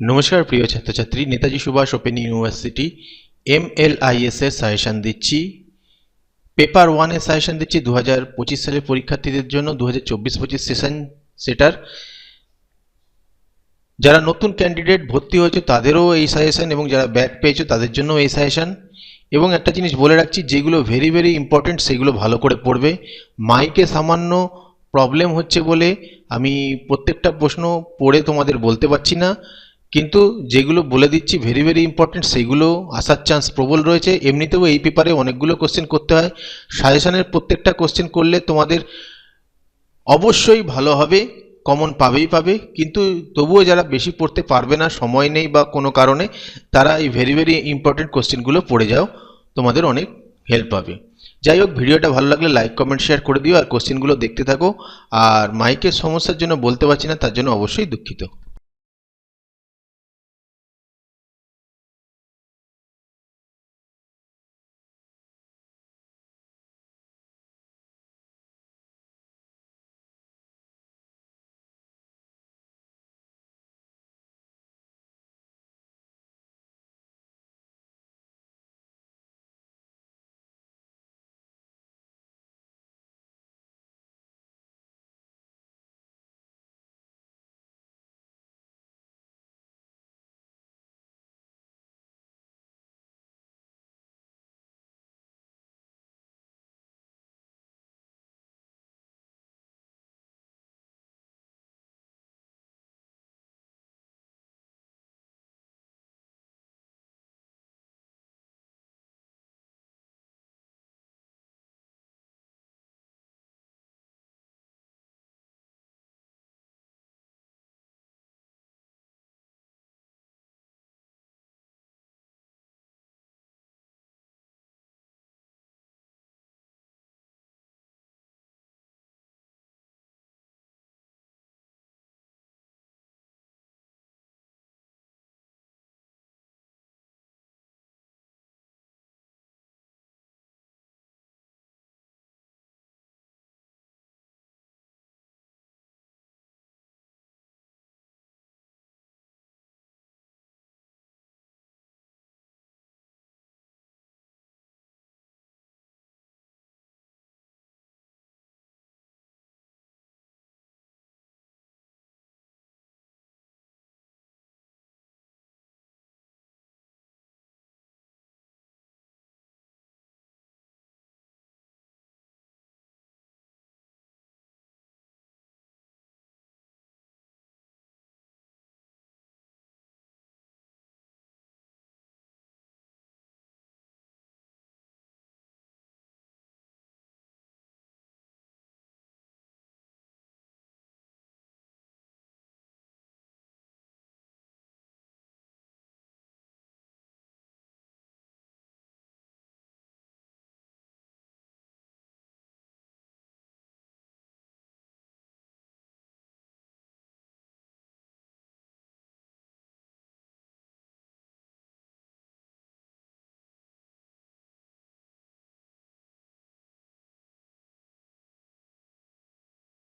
নমস্কার, প্রিয় ছাত্রছাত্রী, Netaji Subhash open university, M L এর সাজেশন দিচ্ছি। পেপার ওয়ানের সাজেশন দিচ্ছি দু হাজার পঁচিশ সালের পরীক্ষার্থীদের জন্য দু হাজার চব্বিশ পঁচিশ সেশন সেটার। যারা নতুন ক্যান্ডিডেট ভর্তি হয়েছে, তাদেরও এই সাজেশান এবং যারা ব্যাক পেয়েছে, তাদের জন্য এই সাজেশান। এবং একটা জিনিস বলে রাখছি, যেগুলো ভেরি ভেরি ইম্পর্টেন্ট সেগুলো ভালো করে পড়বে। মাইকে সামান্য প্রবলেম হচ্ছে বলে আমি প্রত্যেকটা প্রশ্ন পড়ে তোমাদের বলতে পারছি না। কিন্তু যেগুলো বলে দিচ্ছি ভেরি ভেরি ইম্পর্টেন্ট সেগুলো আসার চান্স প্রবল রয়েছে। এমনিতেও এই পেপারে অনেকগুলো কোশ্চেন করতে হয়। সাজেশনের প্রত্যেকটা কোশ্চেন করলে তোমাদের অবশ্যই ভালো হবে কমন পাবেই পাবে। কিন্তু তবুও যারা বেশি পড়তে পারবে না, সময় নেই বা কোনো কারণে, তারা এই ভেরি ভেরি ইম্পর্টেন্ট কোশ্চেনগুলো পড়ে যাও, তোমাদের অনেক হেল্প পাবে। যাই হোক, ভিডিওটা ভালো লাগলে লাইক কমেন্ট শেয়ার করে দিও। আর কোশ্চেনগুলো দেখতে থাকো। আর মাইকের সমস্যার জন্য বলতে পারছি না, তার জন্য অবশ্যই দুঃখিত।